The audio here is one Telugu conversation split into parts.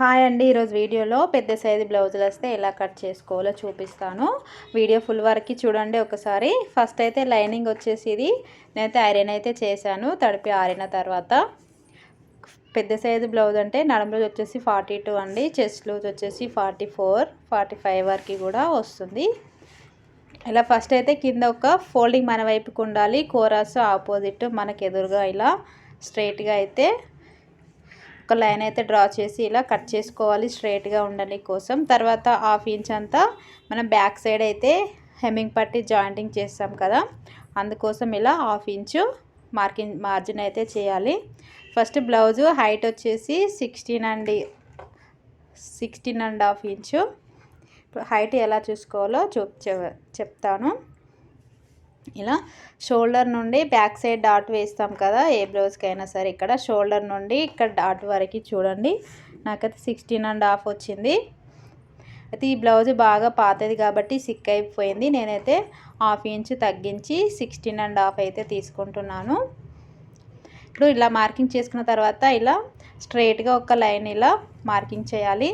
హాయ్ అండి ఈరోజు వీడియోలో పెద్ద సైజు బ్లౌజులు వస్తే ఎలా కట్ చేసుకోవాలో చూపిస్తాను. వీడియో ఫుల్ వరకు చూడండి ఒకసారి. ఫస్ట్ అయితే లైనింగ్ వచ్చేసి ఇది. నేనైతే ఐరన్ అయితే చేశాను తడిపి ఆరిన తర్వాత. పెద్ద సైజు బ్లౌజ్ అంటే నడుము రోజు వచ్చేసి ఫార్టీ టూ అండి చెస్ట్ లూజ్ వచ్చేసి ఫార్టీ ఫోర్ ఫార్టీ ఫైవ్ వరకు కూడా వస్తుంది. ఇలా ఫస్ట్ అయితే కింద ఒక ఫోల్డింగ్ మన వైపుకు ఉండాలి కోరాస్ ఆపోజిట్ మనకు ఎదురుగా ఇలా స్ట్రైట్గా అయితే ఒక లైన్ అయితే డ్రా చేసి ఇలా కట్ చేసుకోవాలి స్ట్రైట్గా ఉండని కోసం. తర్వాత హాఫ్ ఇంచ్ అంతా మనం బ్యాక్ సైడ్ అయితే హెమ్మింగ్ పట్టి జాయింటింగ్ చేస్తాం కదా. అందుకోసం ఇలా హాఫ్ ఇంచు మార్కింగ్ మార్జిన్ అయితే చేయాలి. ఫస్ట్ బ్లౌజు హైట్ వచ్చేసి సిక్స్టీన్ అండి sixteen and half inch. Height ఎలా చూసుకోవాలో చూప్ చెప్తాను. ఇలా షోల్డర్ నుండి బ్యాక్ సైడ్ డాట్ వేస్తాం కదా ఏ బ్లౌజ్కి అయినా సరే ఇక్కడ షోల్డర్ నుండి ఇక్కడ డాట్ వరకు చూడండి. నాకైతే సిక్స్టీన్ అండ్ హాఫ్ వచ్చింది. అయితే ఈ బ్లౌజ్ బాగా పాతది కాబట్టి సిక్ అయిపోయింది. నేనైతే హాఫ్ ఇంచ్ తగ్గించి సిక్స్టీన్ అండ్ హాఫ్ అయితే తీసుకుంటున్నాను. ఇప్పుడు ఇలా మార్కింగ్ చేసుకున్న తర్వాత ఇలా స్ట్రైట్గా ఒక లైన్ ఇలా మార్కింగ్ చేయాలి.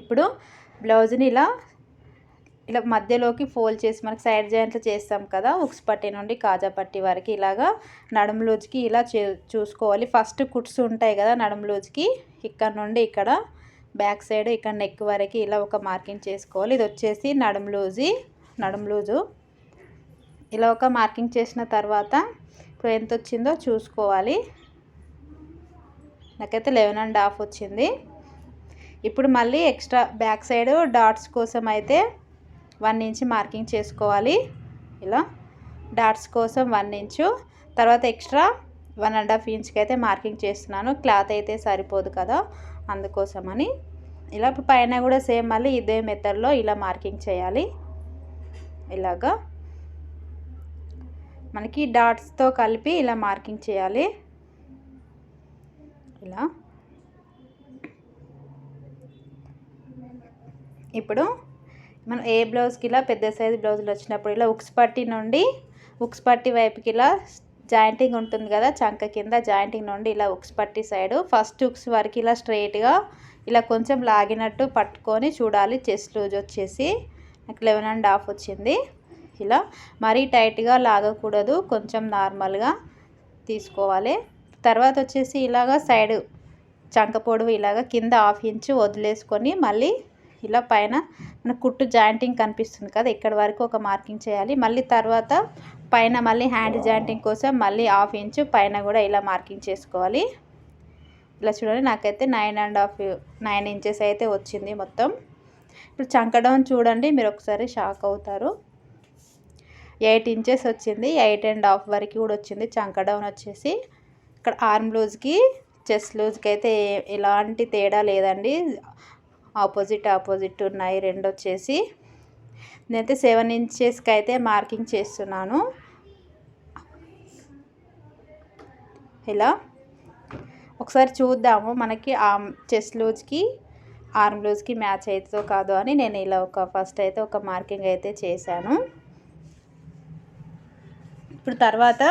ఇప్పుడు బ్లౌజ్ని ఇలా ఇలా మధ్యలోకి ఫోల్డ్ చేసి మనకి సైడ్ జాయింట్లు చేస్తాం కదా ఉక్స్ పట్టి నుండి కాజా పట్టి వరకు ఇలాగా నడుము లూజ్కి ఇలా చూసుకోవాలి. ఫస్ట్ కుట్స్ ఉంటాయి కదా నడుము లూజ్కి ఇక్కడ నుండి ఇక్కడ బ్యాక్ సైడ్ ఇక్కడ నెక్ వరకు ఇలా ఒక మార్కింగ్ చేసుకోవాలి. ఇది వచ్చేసి నడుము లూజి నడుము లూజు. ఇలా ఒక మార్కింగ్ చేసిన తర్వాత ఇప్పుడు ఎంత వచ్చిందో చూసుకోవాలి. నాకైతే లెవెన్ అండ్ హాఫ్ వచ్చింది. ఇప్పుడు మళ్ళీ ఎక్స్ట్రా బ్యాక్ సైడ్ డాట్స్ కోసం అయితే వన్ ఇంచ్ మార్కింగ్ చేసుకోవాలి. ఇలా డాట్స్ కోసం వన్ ఇంచు. తర్వాత ఎక్స్ట్రా వన్ అండ్ హాఫ్ ఇంచ్కి అయితే మార్కింగ్ చేస్తున్నాను. క్లాత్ అయితే సరిపోదు కదా అందుకోసమని. ఇలా పైన కూడా సేమ్ మళ్ళీ ఇదే మెథడ్లో ఇలా మార్కింగ్ చేయాలి. ఇలాగా మనకి డాట్స్తో కలిపి ఇలా మార్కింగ్ చేయాలి. ఇలా ఇప్పుడు మనం ఏ బ్లౌజ్కి ఇలా పెద్ద సైజు బ్లౌజులు వచ్చినప్పుడు ఇలా ఉక్స్ పట్టి నుండి ఉక్స్ పట్టి వైపుకి ఇలా జాయింటింగ్ ఉంటుంది కదా చంక కింద జాయింటింగ్ నుండి ఇలా ఉక్స్ పట్టి సైడు. ఫస్ట్ ఉక్స్ వరకు ఇలా స్ట్రైట్గా ఇలా కొంచెం లాగినట్టు పట్టుకొని చూడాలి. చెస్ట్ లూజ్ వచ్చేసి నాకు లెవెన్ అండ్ హాఫ్ వచ్చింది. ఇలా మరీ టైట్గా లాగకూడదు. కొంచెం నార్మల్గా తీసుకోవాలి. తర్వాత వచ్చేసి ఇలాగ సైడ్ చంక పొడవు ఇలాగ కింద హాఫ్ ఇంచు వదిలేసుకొని మళ్ళీ ఇలా పైన మన కుట్టు జాయింటింగ్ కనిపిస్తుంది కదా ఇక్కడ వరకు ఒక మార్కింగ్ చేయాలి. మళ్ళీ తర్వాత పైన మళ్ళీ హ్యాండ్ జాయింటింగ్ కోసం మళ్ళీ హాఫ్ ఇంచు పైన కూడా ఇలా మార్కింగ్ చేసుకోవాలి. ఇలా చూడండి నాకైతే nine and half nine inches అయితే వచ్చింది మొత్తం. ఇప్పుడు చంకడౌన్ చూడండి మీరు ఒకసారి షాక్ అవుతారు. ఎయిట్ ఇంచెస్ వచ్చింది ఎయిట్ అండ్ హాఫ్ వరకు కూడా వచ్చింది చంకడౌన్ వచ్చేసి. ఇక్కడ ఆర్మ్ లూజ్కి చెస్ట్ లూజ్కి అయితే ఎలాంటి తేడా లేదండి. ఆపోజిట్ ఆపోజిట్ ఉన్నాయి. రెండు వచ్చేసి నేనైతే సెవెన్ ఇంచెస్కి అయితే మార్కింగ్ చేస్తున్నాను. ఇలా ఒకసారి చూద్దాము. మనకి ఆర్మ్ చెస్ట్ లూజ్కి ఆర్మ్ లూజ్కి మ్యాచ్ అవుతుందో కాదో అని నేను ఇలా ఒక ఫస్ట్ అయితే ఒక మార్కింగ్ అయితే చేశాను. ఇప్పుడు తర్వాత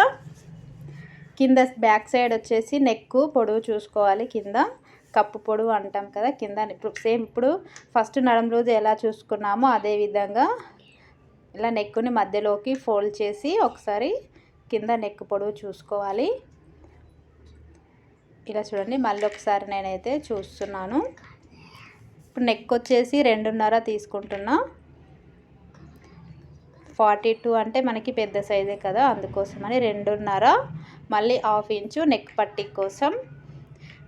కింద బ్యాక్ సైడ్ వచ్చేసి నెక్ పొడవు చూసుకోవాలి కింద. కప్పు పొడవు అంటాం కదా కింద ఇప్పుడు సేమ్ ఇప్పుడు ఫస్ట్ నడం రోజు ఎలా చూసుకున్నామో అదే విధంగా ఇలా నెక్కుని మధ్యలోకి ఫోల్డ్ చేసి ఒకసారి కింద నెక్ పొడవు చూసుకోవాలి. ఇలా చూడండి మళ్ళీ ఒకసారి నేనైతే చూస్తున్నాను. ఇప్పుడు నెక్ వచ్చేసి రెండున్నర తీసుకుంటున్నా. ఫార్టీ టూ అంటే మనకి పెద్ద సైజే కదా అందుకోసమని రెండున్నర. మళ్ళీ హాఫ్ ఇంచు నెక్ పట్టి కోసం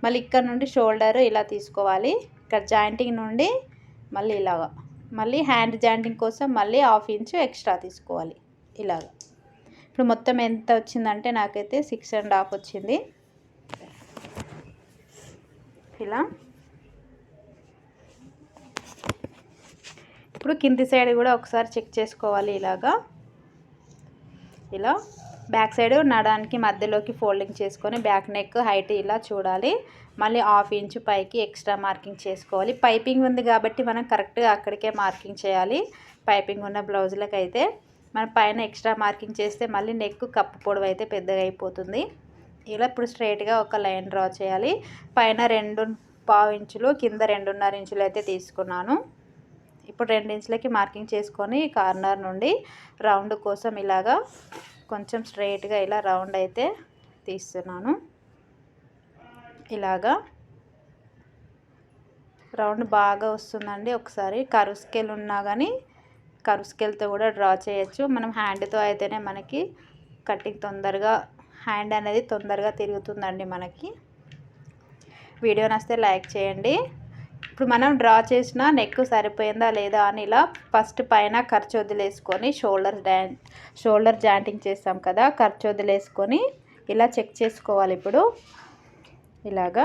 మళ్ళీ ఇక్కడ నుండి షోల్డర్ ఇలా తీసుకోవాలి. ఇక్కడ జాయింటింగ్ నుండి మళ్ళీ ఇలాగా. మళ్ళీ హ్యాండ్ జాయింటింగ్ కోసం మళ్ళీ హాఫ్ ఇంచు ఎక్స్ట్రా తీసుకోవాలి. ఇలాగ. ఇప్పుడు మొత్తం ఎంత వచ్చిందంటే నాకైతే సిక్స్ అండ్ హాఫ్ వచ్చింది. ఇలా. ఇప్పుడు కింది సైడ్ కూడా ఒకసారి చెక్ చేసుకోవాలి ఇలాగా. ఇలా. బ్యాక్ సైడ్ నడానికి మధ్యలోకి ఫోల్డింగ్ చేసుకొని బ్యాక్ నెక్ హైట్ ఇలా చూడాలి. మళ్ళీ హాఫ్ ఇంచు పైకి ఎక్స్ట్రా మార్కింగ్ చేసుకోవాలి. పైపింగ్ ఉంది కాబట్టి మనం కరెక్ట్గా అక్కడికే మార్కింగ్ చేయాలి. పైపింగ్ ఉన్న బ్లౌజులకు అయితే మన పైన ఎక్స్ట్రా మార్కింగ్ చేస్తే మళ్ళీ నెక్ కప్పు పొడవు అయితే పెద్దగా అయిపోతుంది. ఇలా ఇప్పుడు స్ట్రైట్గా ఒక లైన్ డ్రా చేయాలి. పైన రెండు పావు ఇంచులు కింద రెండున్నర ఇంచులు అయితే తీసుకున్నాను. ఇప్పుడు రెండు ఇంచులకి మార్కింగ్ చేసుకొని కార్నర్ నుండి రౌండ్ కోసం ఇలాగా కొంచెం స్ట్రైట్గా ఇలా రౌండ్ అయితే తీస్తున్నాను. ఇలాగా రౌండ్ బాగా వస్తుందండి. ఒకసారి కరువు స్కేల్ ఉన్నా కానీ కరువు స్కేల్తో కూడా డ్రా చేయొచ్చు. మనం హ్యాండ్తో అయితేనే మనకి కటింగ్ తొందరగా హ్యాండ్ అనేది తొందరగా తిరుగుతుందండి మనకి. వీడియో నస్తే లైక్ చేయండి. ఇప్పుడు మనం డ్రా చేసిన నెక్ సరిపోయిందా లేదా అని ఇలా ఫస్ట్ పైన ఖర్చు వదిలేసుకొని షోల్డర్ డా షోల్డర్ జాయింటింగ్ చేస్తాం కదా ఖర్చు వదిలేసుకొని ఇలా చెక్ చేసుకోవాలి ఇప్పుడు. ఇలాగా.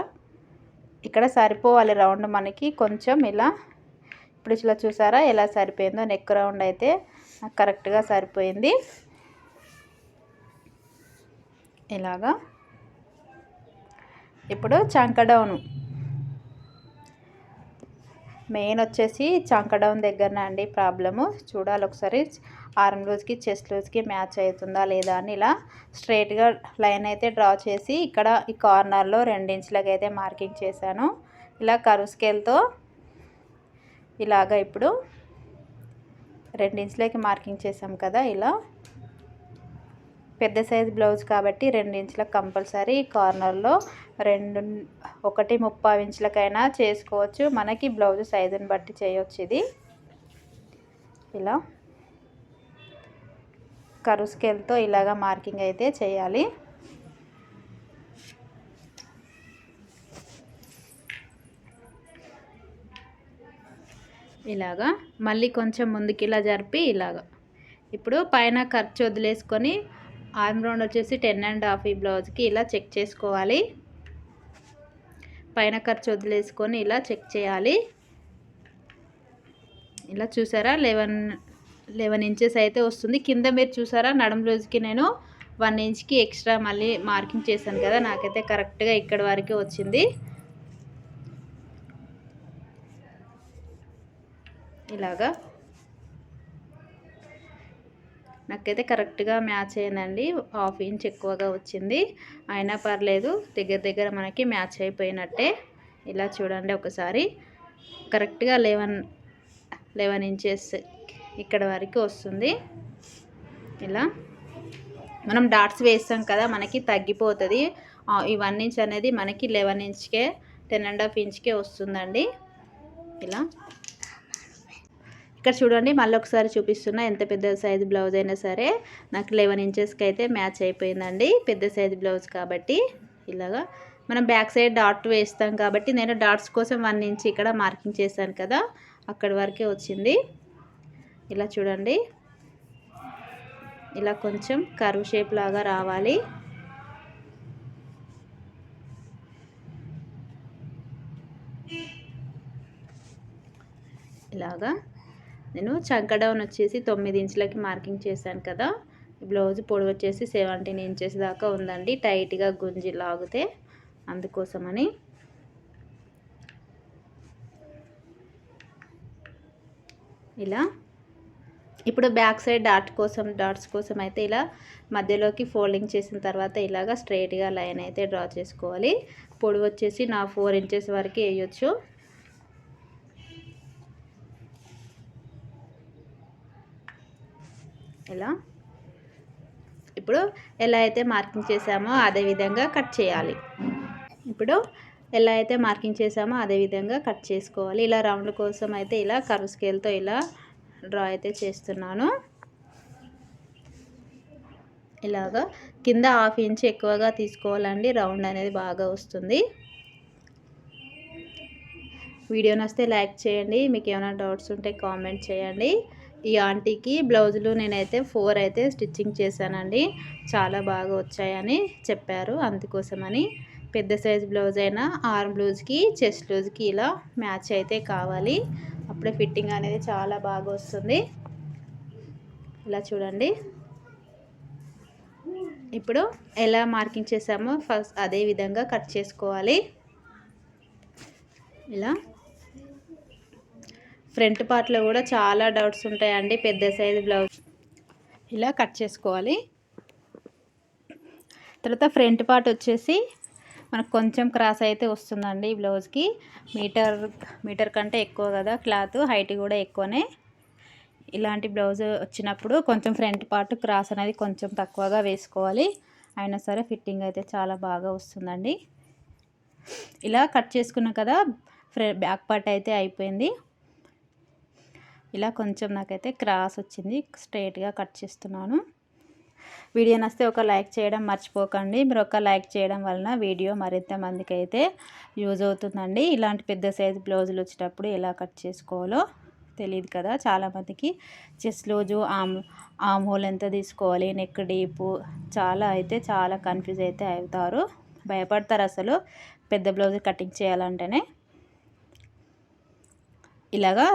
ఇక్కడ సరిపోవాలి రౌండ్ మనకి. కొంచెం ఇలా ఇప్పుడు ఇలా చూసారా? ఎలా సరిపోయిందో నెక్ రౌండ్ అయితే కరెక్ట్గా సరిపోయింది. ఇలాగా. ఇప్పుడు చంకడౌను మెయిన్ వచ్చేసి చంకడౌన్ దగ్గరనే అండి ప్రాబ్లము. చూడాలి ఒకసారి. ఆర్మ్ లూజ్కి చెస్ట్ లూజ్కి మ్యాచ్ అవుతుందా లేదా అని ఇలా స్ట్రైట్గా లైన్ అయితే డ్రా చేసి ఇక్కడ ఈ కార్నర్లో రెండించులకి అయితే మార్కింగ్ చేశాను. ఇలా కరువు స్కేల్తో ఇలాగ ఇప్పుడు రెండించులకి మార్కింగ్ చేసాం కదా ఇలా. పెద్ద సైజ్ బ్లౌజ్ కాబట్టి రెండు ఇంచులకు కంపల్సరీ కార్నర్లో రెండు ఒకటి ముప్పై ఇంచులకైనా చేసుకోవచ్చు. మనకి బ్లౌజ్ సైజుని బట్టి చేయవచ్చు ఇది. ఇలా కరు స్కేల్తో ఇలాగా మార్కింగ్ అయితే చేయాలి. ఇలాగా మళ్ళీ కొంచెం ముందుకి ఇలా జరిపి ఇలాగా. ఇప్పుడు పైన ఖర్చు వదిలేసుకొని ఆర్మ్ రౌండ్ వచ్చేసి టెన్ అండ్ హాఫ్ ఈ బ్లౌజ్కి ఇలా చెక్ చేసుకోవాలి. పైన ఖర్చు వదిలేసుకొని ఇలా చెక్ చేయాలి. ఇలా చూసారా? లెవెన్ లెవెన్ ఇంచెస్ అయితే వస్తుంది. కింద మీరు చూసారా? నడుము రోజుకి నేను వన్ ఇంచ్కి ఎక్స్ట్రా మళ్ళీ మార్కింగ్ చేశాను కదా? నాకైతే కరెక్ట్గా ఇక్కడ వరకే వచ్చింది. ఇలాగా. నాకైతే కరెక్ట్గా మ్యాచ్ అయిందండి. హాఫ్ ఇంచ్ ఎక్కువగా వచ్చింది. అయినా పర్లేదు దగ్గర దగ్గర మనకి మ్యాచ్ అయిపోయినట్టే. ఇలా చూడండి ఒకసారి. కరెక్ట్గా లెవెన్ లెవెన్ ఇంచెస్ ఇక్కడ వరకు వస్తుంది. ఇలా. మనం డాట్స్ వేస్తాం కదా మనకి తగ్గిపోతుంది. ఈ వన్ ఇంచ్ అనేది మనకి లెవెన్ ఇంచ్కే టెన్ అండ్ హాఫ్ ఇంచ్కే వస్తుందండి. ఇలా. ఇక్కడ చూడండి మళ్ళీ ఒకసారి చూపిస్తున్నా ఎంత పెద్ద సైజు బ్లౌజ్ అయినా సరే. నాకు లెవెన్ ఇంచెస్కి అయితే మ్యాచ్ అయిపోయిందండి పెద్ద సైజు బ్లౌజ్ కాబట్టి. ఇలాగా మనం బ్యాక్ సైడ్ డాట్ వేస్తాం కాబట్టి నేను డాట్స్ కోసం వన్ ఇంచ్ ఇక్కడ మార్కింగ్ చేశాను కదా అక్కడి వరకే వచ్చింది. ఇలా చూడండి. ఇలా కొంచెం కరువు షేప్ లాగా రావాలి. ఇలాగా నేను చంక డౌన్ వచ్చేసి తొమ్మిది ఇంచులకి మార్కింగ్ చేశాను కదా. బ్లౌజ్ పొడవు వచ్చేసి సెవెంటీన్ ఇంచెస్ దాకా ఉందండి. టైట్గా గుంజి లాగితే అందుకోసమని. ఇలా. ఇప్పుడు బ్యాక్ సైడ్ డాట్ కోసం డాట్స్ కోసం అయితే ఇలా మధ్యలోకి ఫోల్డింగ్ చేసిన తర్వాత ఇలాగా స్ట్రైట్గా లైన్ అయితే డ్రా చేసుకోవాలి. పొడవు వచ్చేసి నా ఫోర్ ఇంచెస్ వరకు వేయచ్చు. ఇలా ఇప్పుడు ఎలా అయితే మార్కింగ్ చేసామో అదే విధంగా కట్ చేయాలి. ఇప్పుడు ఎలా అయితే మార్కింగ్ చేసామో అదే విధంగా కట్ చేసుకోవాలి. ఇలా రౌండ్ కోసం అయితే ఇలా కర్వ్ స్కేల్తో ఇలా డ్రా అయితే చేస్తున్నాను. ఇలాగా కింద హాఫ్ ఇంచ్ ఎక్కువగా తీసుకోవాలండి. రౌండ్ అనేది బాగా వస్తుంది. వీడియో నస్తే లైక్ చేయండి. మీకు ఏమైనా డౌట్స్ ఉంటే కామెంట్ చేయండి. ఈ ఆంటీకి బ్లౌజులు నేనైతే ఫోర్ అయితే స్టిచ్చింగ్ చేశానండి. చాలా బాగా వచ్చాయని చెప్పారు. అందుకోసమని పెద్ద సైజ్ బ్లౌజ్ అయినా ఆర్మ్ బ్లౌజ్కి చెస్ట్ బ్లౌజ్కి ఇలా మ్యాచ్ అయితే కావాలి. అప్పుడే ఫిట్టింగ్ అనేది చాలా బాగా వస్తుంది. ఇలా చూడండి. ఇప్పుడు ఎలా మార్కింగ్ చేసామో ఫస్ట్ అదే విధంగా కట్ చేసుకోవాలి. ఇలా. ఫ్రంట్ పార్ట్లో కూడా చాలా డౌట్స్ ఉంటాయండి పెద్ద సైజు బ్లౌజ్. ఇలా కట్ చేసుకోవాలి. తర్వాత ఫ్రంట్ పార్ట్ వచ్చేసి మనకు కొంచెం క్రాస్ అయితే వస్తుందండి ఈ బ్లౌజ్కి మీటర్ మీటర్ కంటే ఎక్కువ కదా క్లాత్ హైట్ కూడా ఎక్కువనే. ఇలాంటి బ్లౌజ్ వచ్చినప్పుడు కొంచెం ఫ్రంట్ పార్ట్ క్రాస్ అనేది కొంచెం తక్కువగా వేసుకోవాలి. అయినా సరే ఫిట్టింగ్ అయితే చాలా బాగా వస్తుందండి. ఇలా కట్ చేసుకున్నాం కదా ఫ్ర బ్యాక్ పార్ట్ అయితే అయిపోయింది. ఇలా కొంచెం నాకైతే క్రాస్ వచ్చింది స్ట్రైట్గా కట్ చేస్తున్నాను. వీడియో నస్తే ఒక లైక్ చేయడం మర్చిపోకండి. మీరు ఒక లైక్ చేయడం వలన వీడియో మరింత మందికి అయితే యూజ్ అవుతుందండి. ఇలాంటి పెద్ద సైజ్ బ్లౌజులు వచ్చేటప్పుడు ఎలా కట్ చేసుకోవాలో తెలియదు కదా. చాలామందికి చెస్ట్ రోజు ఆమ్ ఆమ్ హోల్ ఎంత తీసుకోవాలి నెక్ డీపు చాలా అయితే చాలా కన్ఫ్యూజ్ అయితే అవుతారు. భయపడతారు అసలు పెద్ద బ్లౌజ్ కటింగ్ చేయాలంటేనే. ఇలాగా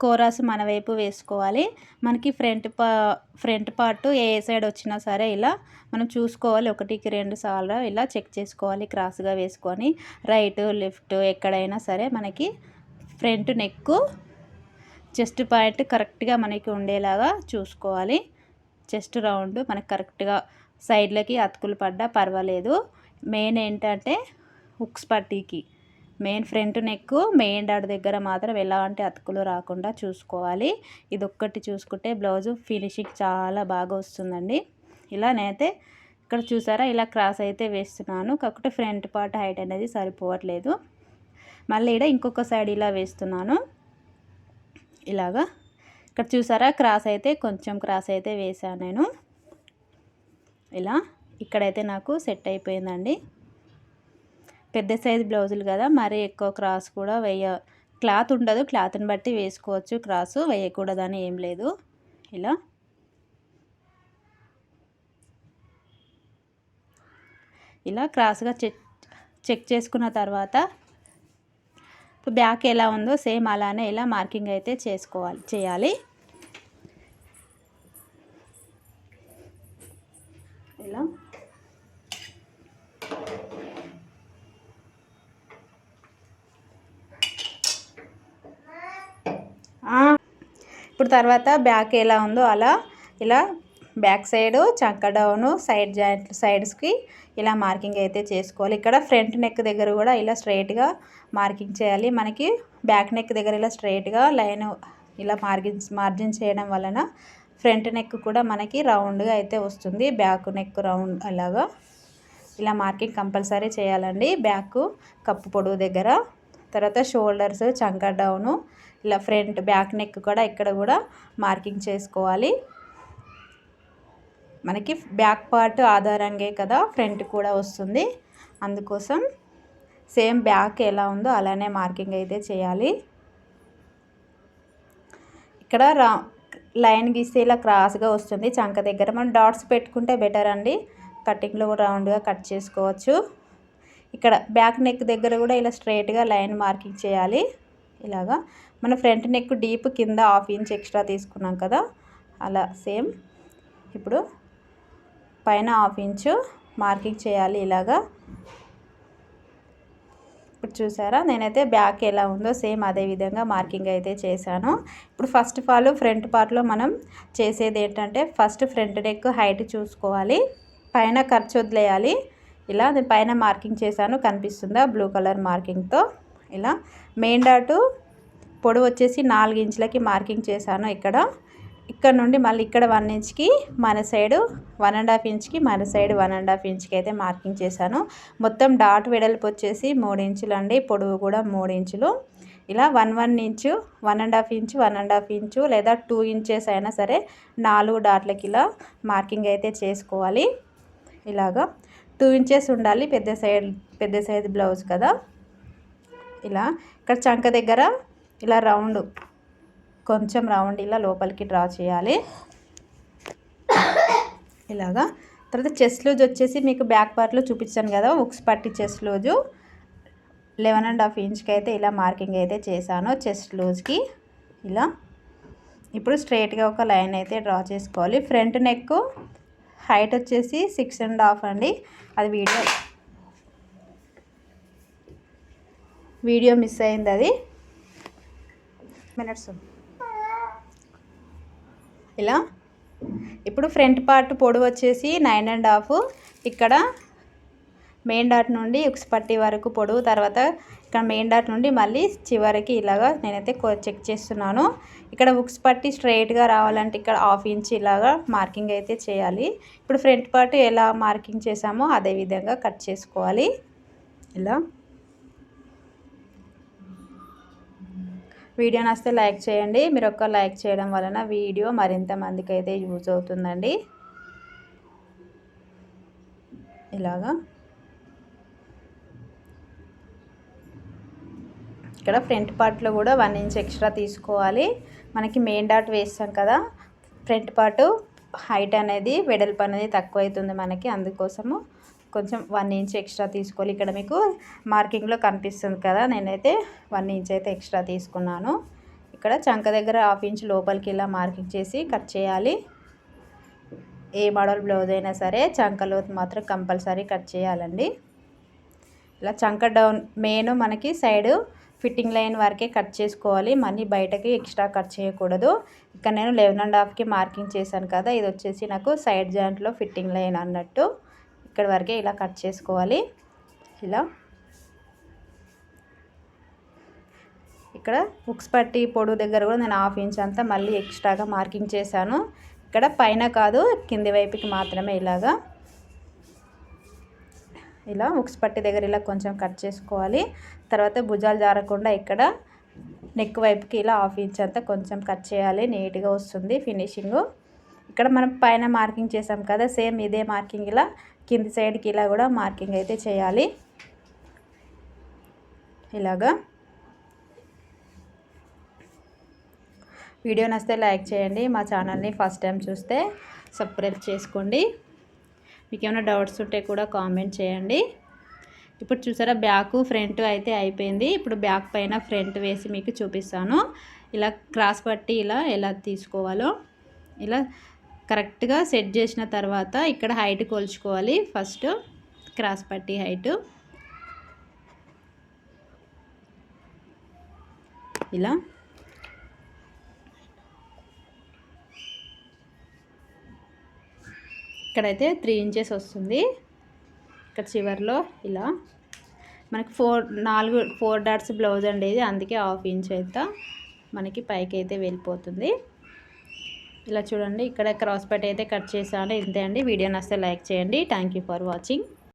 కోరాస్ మన వైపు వేసుకోవాలి. మనకి ఫ్రంట్ పా ఫ్రంట్ పార్ట్ ఏ సైడ్ వచ్చినా సరే ఇలా మనం చూసుకోవాలి. ఒకటికి రెండు సార్లు ఇలా చెక్ చేసుకోవాలి. క్రాస్గా వేసుకొని రైట్ లెఫ్ట్ ఎక్కడైనా సరే మనకి ఫ్రంట్ నెక్ చెస్ట్ పాయింట్ కరెక్ట్గా మనకి ఉండేలాగా చూసుకోవాలి. చెస్ట్ రౌండ్ మనకి కరెక్ట్గా సైడ్లకి అతుకులు పడ్డా పర్వాలేదు. మెయిన్ ఏంటంటే hooks పట్టీకి. Main front neck main dot దగ్గర మాత్రం ఎలాంటి అతుకులు రాకుండా చూసుకోవాలి. ఇది ఒక్కటి చూసుకుంటే బ్లౌజు ఫినిషింగ్ చాలా బాగా వస్తుందండి. ఇలా నేనైతే ఇక్కడ చూసారా ఇలా క్రాస్ అయితే వేస్తున్నాను. కాకపోతే ఫ్రంట్ పార్ట్ హైట్ అనేది సరిపోవట్లేదు. మళ్ళీ ఇక్కడ ఇంకొక సైడ్ ఇలా వేస్తున్నాను. ఇలాగా. ఇక్కడ చూసారా క్రాస్ అయితే కొంచెం క్రాస్ అయితే వేసాను నేను. ఇలా. ఇక్కడైతే నాకు సెట్ అయిపోయిందండి. పెద్ద సైజ్ బ్లౌజులు కదా మరీ ఎక్కువ క్రాస్ కూడా వేయ క్లాత్ ఉండదు క్లాత్ని బట్టి వేసుకోవచ్చు క్రాసు వేయకూడదని ఏం లేదు. ఇలా. ఇలా క్రాస్గా చెక్ చెక్ చేసుకున్న తర్వాత బ్యాక్ ఎలా ఉందో సేమ్ అలానే ఇలా మార్కింగ్ అయితే చేసుకోవాలి చేయాలి. ఇలా. ఇప్పుడు తర్వాత బ్యాక్ ఎలా ఉందో అలా ఇలా బ్యాక్ సైడ్ చక్క డౌను సైడ్ జాయింట్ సైడ్స్కి ఇలా మార్కింగ్ అయితే చేసుకోవాలి. ఇక్కడ ఫ్రంట్ నెక్ దగ్గర కూడా ఇలా స్ట్రైట్గా మార్కింగ్ చేయాలి. మనకి బ్యాక్ నెక్ దగ్గర ఇలా స్ట్రైట్గా లైన్ ఇలా మార్జిన్ మార్జిన్ చేయడం వలన ఫ్రంట్ నెక్ కూడా మనకి రౌండ్గా అయితే వస్తుంది. బ్యాక్ నెక్ రౌండ్ అలాగా ఇలా మార్కింగ్ కంపల్సరీ చేయాలండి. బ్యాక్ కప్పు పొడుగు దగ్గర. తర్వాత షోల్డర్స్ చంక డౌను ఇలా ఫ్రంట్ బ్యాక్ నెక్ కూడా ఇక్కడ కూడా మార్కింగ్ చేసుకోవాలి. మనకి బ్యాక్ పార్ట్ ఆధారంగా కదా ఫ్రంట్ కూడా వస్తుంది. అందుకోసం సేమ్ బ్యాక్ ఎలా ఉందో అలానే మార్కింగ్ అయితే చేయాలి. ఇక్కడ రా లైన్ గీస్తే ఇలా క్రాస్గా వస్తుంది. చంక దగ్గర మనం డాట్స్ పెట్టుకుంటే బెటర్ అండి. కటింగ్లో రౌండ్గా కట్ చేసుకోవచ్చు. ఇక్కడ బ్యాక్ నెక్ దగ్గర కూడా ఇలా స్ట్రైట్గా లైన్ మార్కింగ్ చేయాలి. ఇలాగా మన ఫ్రంట్ నెక్ డీప్ కింద హాఫ్ ఇంచ్ ఎక్స్ట్రా తీసుకున్నాం కదా అలా సేమ్. ఇప్పుడు పైన హాఫ్ ఇంచు మార్కింగ్ చేయాలి ఇలాగా. ఇప్పుడు చూసారా నేనైతే బ్యాక్ ఎలా ఉందో సేమ్ అదే విధంగా మార్కింగ్ అయితే చేశాను. ఇప్పుడు ఫస్ట్ ఆఫ్ ఆల్ ఫ్రంట్ పార్ట్లో మనం చేసేది ఏంటంటే ఫస్ట్ ఫ్రంట్ నెక్ హైట్ చూసుకోవాలి. పైన ఖర్చు వదిలేయాలి. ఇలా నేను పైన మార్కింగ్ చేశాను కనిపిస్తుందా బ్లూ కలర్ మార్కింగ్తో. ఇలా మెయిన్ డాటు పొడవు వచ్చేసి నాలుగు ఇంచులకి మార్కింగ్ చేశాను ఇక్కడ. ఇక్కడ నుండి మళ్ళీ ఇక్కడ వన్ ఇంచ్కి మన సైడ్ వన్ అండ్ హాఫ్ ఇంచ్కి మన సైడ్ వన్ అండ్ హాఫ్ ఇంచ్కి అయితే మార్కింగ్ చేశాను. మొత్తం డాట్ వెడల్పు వచ్చేసి మూడు ఇంచులు అండి పొడవు కూడా మూడు ఇంచులు. ఇలా one one inch one and half inch one and half inch లేదా టూ ఇంచెస్ అయినా సరే నాలుగు డాట్లకి ఇలా మార్కింగ్ అయితే చేసుకోవాలి. ఇలాగా టూ ఇంచెస్ ఉండాలి పెద్ద సైడ్ పెద్ద సైజ్ బ్లౌజ్ కదా. ఇలా ఇక్కడ చంక దగ్గర ఇలా రౌండ్ కొంచెం రౌండ్ ఇలా లోపలికి డ్రా చేయాలి. ఇలాగా. తర్వాత చెస్ట్ లూజ్ వచ్చేసి మీకు బ్యాక్ పార్ట్లో చూపించాను కదా ఉక్స్ పట్టి chest loose. Eleven and half ఇంచ్కి అయితే ఇలా మార్కింగ్ అయితే చేశాను చెస్ట్ లూజ్కి ఇలా. ఇప్పుడు స్ట్రైట్గా ఒక లైన్ అయితే డ్రా చేసుకోవాలి. ఫ్రంట్ నెక్ హైట్ వచ్చేసి సిక్స్ అండ్ హాఫ్ అండి. అది వీడియో వీడియో మిస్ అయింది అది. మినిట్స్ ఇలా. ఇప్పుడు ఫ్రంట్ పార్ట్ పొడవు వచ్చేసి నైన్ అండ్ హాఫ్. ఇక్కడ మెయిన్ డాట్ నుండి ఉక్స్ పట్టి వరకు పొడవు తర్వాత ఇక్కడ మెయిన్ డాట్ నుండి మళ్ళీ చివరికి ఇలాగా నేనైతే చెక్ చేస్తున్నాను. ఇక్కడ ఉక్స్ పట్టి స్ట్రైట్గా రావాలంటే ఇక్కడ హాఫ్ ఇంచ్ ఇలాగా మార్కింగ్ అయితే చేయాలి. ఇప్పుడు ఫ్రంట్ పార్ట్ ఎలా మార్కింగ్ చేసామో అదే విధంగా కట్ చేసుకోవాలి. ఇలా. వీడియో నస్తే లైక్ చేయండి. మీరు ఒక్క లైక్ చేయడం వలన వీడియో మరింత మందికి అయితే యూజ్ అవుతుందండి. ఇలాగా. ఇక్కడ ఫ్రంట్ పార్ట్లో కూడా వన్ ఇంచ్ ఎక్స్ట్రా తీసుకోవాలి. మనకి మెయిన్ డాట్ వేస్తాం కదా. ఫ్రంట్ పార్ట్ హైట్ అనేది వెడల్పు అనేది తక్కువ అవుతుంది మనకి అందుకోసము. కొంచెం వన్ ఇంచ్ ఎక్స్ట్రా తీసుకోవాలి. ఇక్కడ మీకు మార్కింగ్లో కనిపిస్తుంది కదా నేనైతే వన్ ఇంచ్ అయితే ఎక్స్ట్రా తీసుకున్నాను. ఇక్కడ చంక దగ్గర హాఫ్ ఇంచ్ లోపలికి ఇలా మార్కింగ్ చేసి కట్ చేయాలి. ఏ మోడల్ బ్లౌజ్ అయినా సరే చంకలో మాత్రం కంపల్సరీ కట్ చేయాలండి. ఇలా చంక డౌన్ మెయిన్ మనకి సైడ్ ఫిట్టింగ్ లైన్ వరకే కట్ చేసుకోవాలి. మనీ బయటకి ఎక్స్ట్రా కట్ చేయకూడదు. ఇక్కడ నేను లెవెన్ అండ్ హాఫ్కి మార్కింగ్ చేశాను కదా ఇది వచ్చేసి నాకు సైడ్ జాయింట్లో ఫిట్టింగ్ లైన్ అన్నట్టు. ఇక్కడ వరకే ఇలా కట్ చేసుకోవాలి. ఇలా. ఇక్కడ బుక్స్ పట్టి పొడు దగ్గర కూడా నేను హాఫ్ ఇంచ్ అంతా మళ్ళీ ఎక్స్ట్రాగా మార్కింగ్ చేశాను. ఇక్కడ పైన కాదు కింది వైపుకి మాత్రమే ఇలాగా. ఇలా ఉక్స్ పట్టి దగ్గర ఇలా కొంచెం కట్ చేసుకోవాలి. తర్వాత భుజాలు జారకుండా ఇక్కడ నెక్ వైపుకి ఇలా హాఫ్ ఇంచ్ అంతా కొంచెం కట్ చేయాలి. నీట్గా వస్తుంది ఫినిషింగ్. ఇక్కడ మనం పైన మార్కింగ్ చేసాం కదా సేమ్ ఇదే మార్కింగ్ ఇలా కింది సైడ్కి ఇలా కూడా మార్కింగ్ అయితే చేయాలి. ఇలాగా. వీడియో నచ్చితే లైక్ చేయండి మా ఛానల్ని ఫస్ట్ టైం చూస్తే సబ్స్క్రైబ్ చేసుకోండి. మీకు ఏమైనా డౌట్స్ ఉంటే కూడా కామెంట్ చేయండి. ఇప్పుడు చూసారా బ్యాక్ ఫ్రంట్ అయితే అయిపోయింది. ఇప్పుడు బ్యాక్ పైన ఫ్రంట్ వేసి మీకు చూపిస్తాను. ఇలా క్రాస్ పట్టి ఇలా ఎలా తీసుకోవాలో. ఇలా కరెక్ట్గా సెట్ చేసిన తర్వాత ఇక్కడ హైట్ కొలుచుకోవాలి. ఫస్ట్ క్రాస్ పట్టి హైటు. ఇలా. ఇక్కడైతే త్రీ ఇంచెస్ వస్తుంది. ఇక్కడ చివరిలో ఇలా. మనకి ఫోర్ నాలుగు ఫోర్ డాట్స్ బ్లౌజ్ అండి ఇది. అందుకే హాఫ్ ఇంచ్ అయితే మనకి పైకి అయితే వెళ్ళిపోతుంది. ఇలా చూడండి ఇక్కడ క్రాస్ పట్టి అయితే కట్ చేసాను ఇంతే అండి. వీడియో నస్తే లైక్ చేయండి. Thank for watching